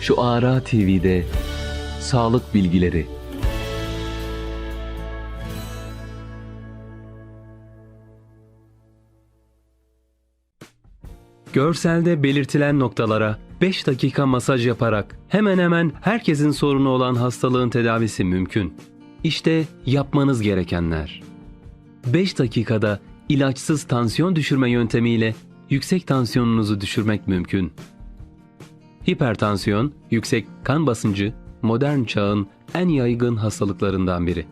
Şu Ara TV'de sağlık bilgileri. Görselde belirtilen noktalara 5 dakika masaj yaparak hemen hemen herkesin sorunu olan hastalığın tedavisi mümkün. İşte yapmanız gerekenler. 5 dakikada ilaçsız tansiyon düşürme yöntemiyle yüksek tansiyonunuzu düşürmek mümkün. Hipertansiyon, yüksek kan basıncı modern çağın en yaygın hastalıklarından biri.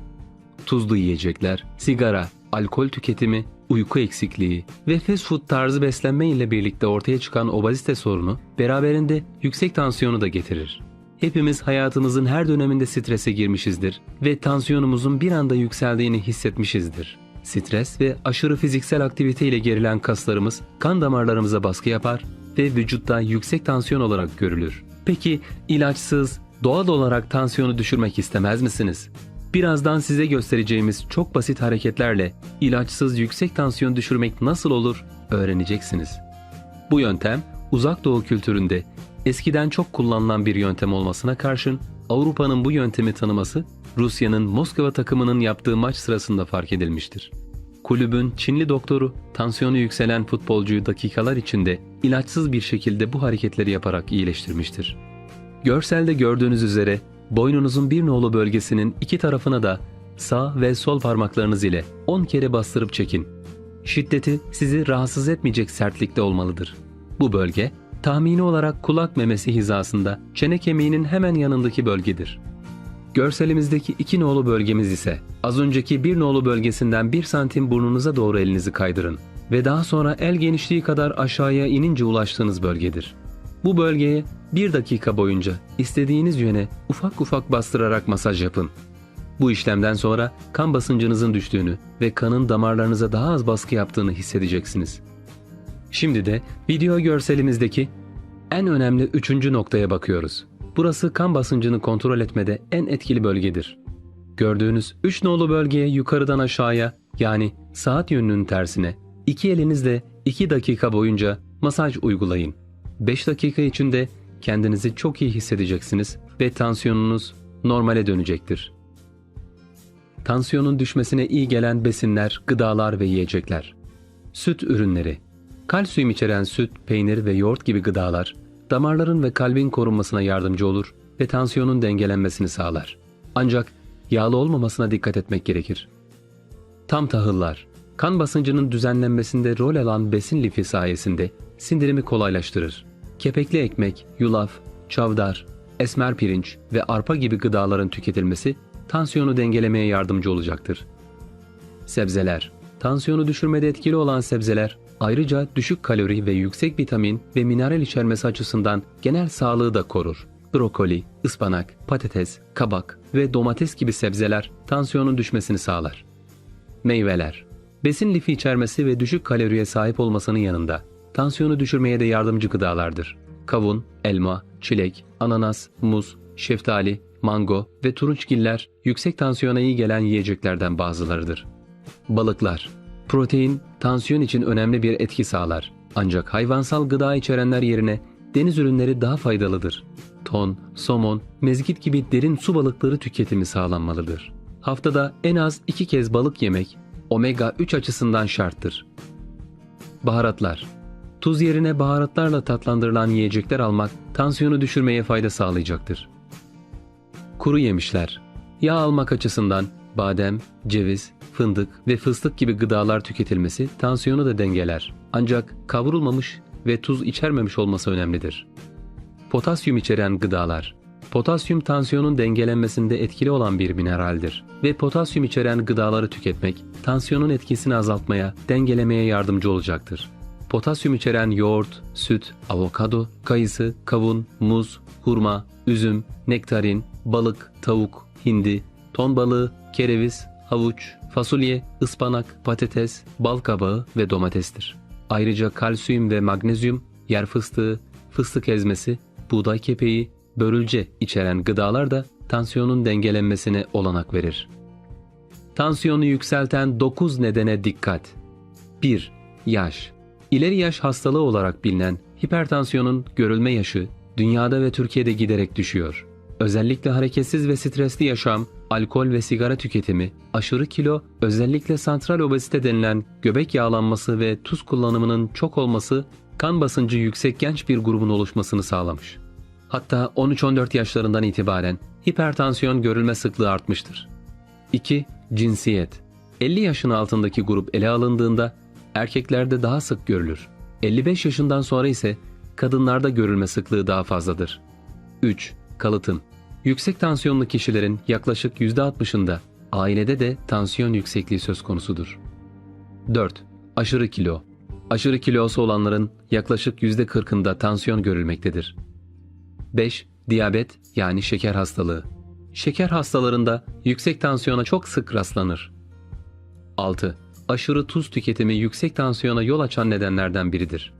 Tuzlu yiyecekler, sigara, alkol tüketimi, uyku eksikliği ve fast food tarzı beslenme ile birlikte ortaya çıkan obezite sorunu beraberinde yüksek tansiyonu da getirir. Hepimiz hayatımızın her döneminde strese girmişizdir ve tansiyonumuzun bir anda yükseldiğini hissetmişizdir. Stres ve aşırı fiziksel aktivite ile gerilen kaslarımız kan damarlarımıza baskı yapar ve vücutta yüksek tansiyon olarak görülür. Peki ilaçsız, doğal olarak tansiyonu düşürmek istemez misiniz? Birazdan size göstereceğimiz çok basit hareketlerle ilaçsız yüksek tansiyon düşürmek nasıl olur öğreneceksiniz. Bu yöntem uzak doğu kültüründe eskiden çok kullanılan bir yöntem olmasına karşın Avrupa'nın bu yöntemi tanıması Rusya'nın Moskova takımının yaptığı maç sırasında fark edilmiştir. Kulübün Çinli doktoru tansiyonu yükselen futbolcuyu dakikalar içinde ilaçsız bir şekilde bu hareketleri yaparak iyileştirmiştir. Görselde gördüğünüz üzere boynunuzun bir nolu bölgesinin iki tarafına da sağ ve sol parmaklarınız ile 10 kere bastırıp çekin. Şiddeti sizi rahatsız etmeyecek sertlikte olmalıdır. Bu bölge tahmini olarak kulak memesi hizasında çene kemiğinin hemen yanındaki bölgedir. Görselimizdeki iki nolu bölgemiz ise az önceki bir nolu bölgesinden 1 santim burnunuza doğru elinizi kaydırın ve daha sonra el genişliği kadar aşağıya inince ulaştığınız bölgedir. Bu bölgeye 1 dakika boyunca istediğiniz yöne ufak ufak bastırarak masaj yapın. Bu işlemden sonra kan basıncınızın düştüğünü ve kanın damarlarınıza daha az baskı yaptığını hissedeceksiniz. Şimdi de video görselimizdeki en önemli üçüncü noktaya bakıyoruz. Burası kan basıncını kontrol etmede en etkili bölgedir. Gördüğünüz 3 nolu bölgeye yukarıdan aşağıya yani saat yönünün tersine iki elinizle 2 dakika boyunca masaj uygulayın. 5 dakika içinde kendinizi çok iyi hissedeceksiniz ve tansiyonunuz normale dönecektir. Tansiyonun düşmesine iyi gelen besinler, gıdalar ve yiyecekler. Süt ürünleri. Kalsiyum içeren süt, peynir ve yoğurt gibi gıdalar damarların ve kalbin korunmasına yardımcı olur ve tansiyonun dengelenmesini sağlar. Ancak yağlı olmamasına dikkat etmek gerekir. Tam tahıllar, kan basıncının düzenlenmesinde rol alan besin lifi sayesinde sindirimi kolaylaştırır. Kepekli ekmek, yulaf, çavdar, esmer pirinç ve arpa gibi gıdaların tüketilmesi tansiyonu dengelemeye yardımcı olacaktır. Sebzeler Tansiyonu düşürmede etkili olan sebzeler ayrıca düşük kalori ve yüksek vitamin ve mineral içermesi açısından genel sağlığı da korur. Brokoli, ıspanak, patates, kabak ve domates gibi sebzeler tansiyonun düşmesini sağlar. Meyveler Besin lifi içermesi ve düşük kaloriye sahip olmasının yanında tansiyonu düşürmeye de yardımcı gıdalardır. Kavun, elma, çilek, ananas, muz, şeftali, mango ve turunçgiller yüksek tansiyona iyi gelen yiyeceklerden bazılarıdır. Balıklar Protein, tansiyon için önemli bir etki sağlar. Ancak hayvansal gıda içerenler yerine deniz ürünleri daha faydalıdır. Ton, somon, mezgit gibi derin su balıkları tüketimi sağlanmalıdır. Haftada en az iki kez balık yemek omega 3 açısından şarttır. Baharatlar Tuz yerine baharatlarla tatlandırılan yiyecekler almak tansiyonu düşürmeye fayda sağlayacaktır. Kuru yemişler Yağ almak açısından badem, ceviz, fındık ve fıstık gibi gıdalar tüketilmesi tansiyonu da dengeler. Ancak kavrulmamış ve tuz içermemiş olması önemlidir. Potasyum içeren gıdalar. Potasyum tansiyonun dengelenmesinde etkili olan bir mineraldir ve potasyum içeren gıdaları tüketmek tansiyonun etkisini azaltmaya, dengelemeye yardımcı olacaktır. Potasyum içeren yoğurt, süt, avokado, kayısı, kavun, muz, hurma, üzüm, nektarin, balık, tavuk, hindi, ton balığı, kereviz, havuç, fasulye, ıspanak, patates, bal kabağı ve domatestir. Ayrıca kalsiyum ve magnezyum, yer fıstığı, fıstık ezmesi, buğday kepeği, börülce içeren gıdalar da tansiyonun dengelenmesine olanak verir. Tansiyonu yükselten 9 nedene dikkat. 1. Yaş. İleri yaş hastalığı olarak bilinen hipertansiyonun görülme yaşı dünyada ve Türkiye'de giderek düşüyor. Özellikle hareketsiz ve stresli yaşam, alkol ve sigara tüketimi, aşırı kilo, özellikle santral obezite denilen göbek yağlanması ve tuz kullanımının çok olması kan basıncı yüksek genç bir grubun oluşmasını sağlamış. Hatta 13-14 yaşlarından itibaren hipertansiyon görülme sıklığı artmıştır. 2. Cinsiyet 50 yaşın altındaki grup ele alındığında erkeklerde daha sık görülür. 55 yaşından sonra ise kadınlarda görülme sıklığı daha fazladır. 3. Kalıtım Yüksek tansiyonlu kişilerin yaklaşık %60'ında ailede de tansiyon yüksekliği söz konusudur. 4. Aşırı kilo Aşırı kilosu olanların yaklaşık %40'ında tansiyon görülmektedir. 5. Diyabet yani şeker hastalığı. Şeker hastalarında yüksek tansiyona çok sık rastlanır. 6. Aşırı tuz tüketimi yüksek tansiyona yol açan nedenlerden biridir.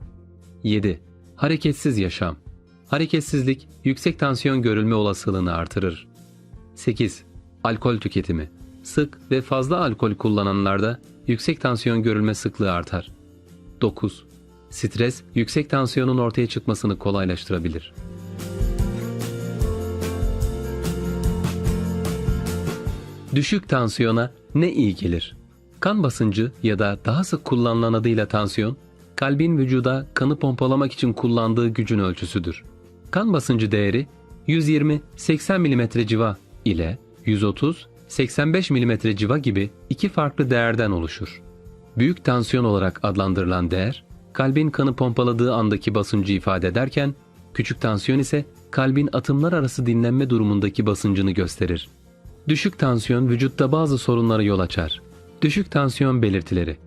7. Hareketsiz yaşam. Hareketsizlik yüksek tansiyon görülme olasılığını artırır. 8. Alkol tüketimi. Sık ve fazla alkol kullananlarda yüksek tansiyon görülme sıklığı artar. 9. Stres yüksek tansiyonun ortaya çıkmasını kolaylaştırabilir. Düşük tansiyona ne iyi gelir? Kan basıncı ya da daha sık kullanılan adıyla tansiyon, kalbin vücuda kanı pompalamak için kullandığı gücün ölçüsüdür. Kan basıncı değeri 120-80 mm civa ile 130-85 mm civa gibi iki farklı değerden oluşur. Büyük tansiyon olarak adlandırılan değer, kalbin kanı pompaladığı andaki basıncı ifade ederken, küçük tansiyon ise kalbin atımlar arası dinlenme durumundaki basıncını gösterir. Düşük tansiyon vücutta bazı sorunlara yol açar. Düşük tansiyon belirtileri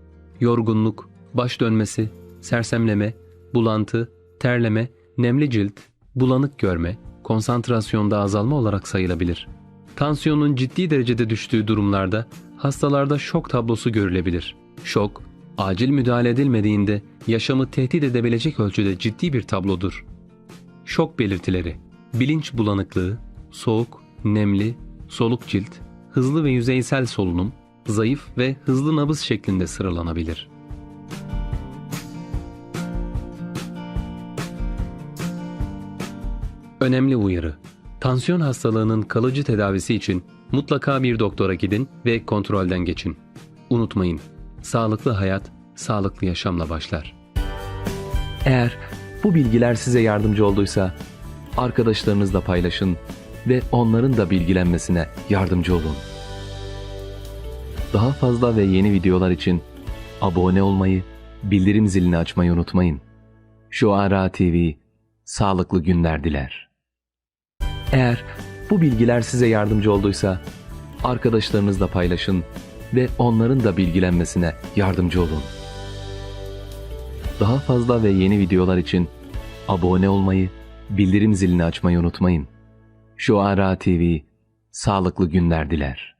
yorgunluk, baş dönmesi, sersemleme, bulantı, terleme, nemli cilt, bulanık görme, konsantrasyonda azalma olarak sayılabilir. Tansiyonun ciddi derecede düştüğü durumlarda hastalarda şok tablosu görülebilir. Şok, acil müdahale edilmediğinde yaşamı tehdit edebilecek ölçüde ciddi bir tablodur. Şok belirtileri bilinç bulanıklığı, soğuk, nemli, soluk cilt, hızlı ve yüzeysel solunum, zayıf ve hızlı nabız şeklinde sıralanabilir. Önemli uyarı. Tansiyon hastalığının kalıcı tedavisi için mutlaka bir doktora gidin ve kontrolden geçin. Unutmayın, sağlıklı hayat, sağlıklı yaşamla başlar. Eğer bu bilgiler size yardımcı olduysa arkadaşlarınızla paylaşın ve onların da bilgilenmesine yardımcı olun. Daha fazla ve yeni videolar için abone olmayı, bildirim zilini açmayı unutmayın. Şu Ara TV sağlıklı günler diler. Eğer bu bilgiler size yardımcı olduysa arkadaşlarınızla paylaşın ve onların da bilgilenmesine yardımcı olun. Daha fazla ve yeni videolar için abone olmayı, bildirim zilini açmayı unutmayın. Şu Ara TV sağlıklı günler diler.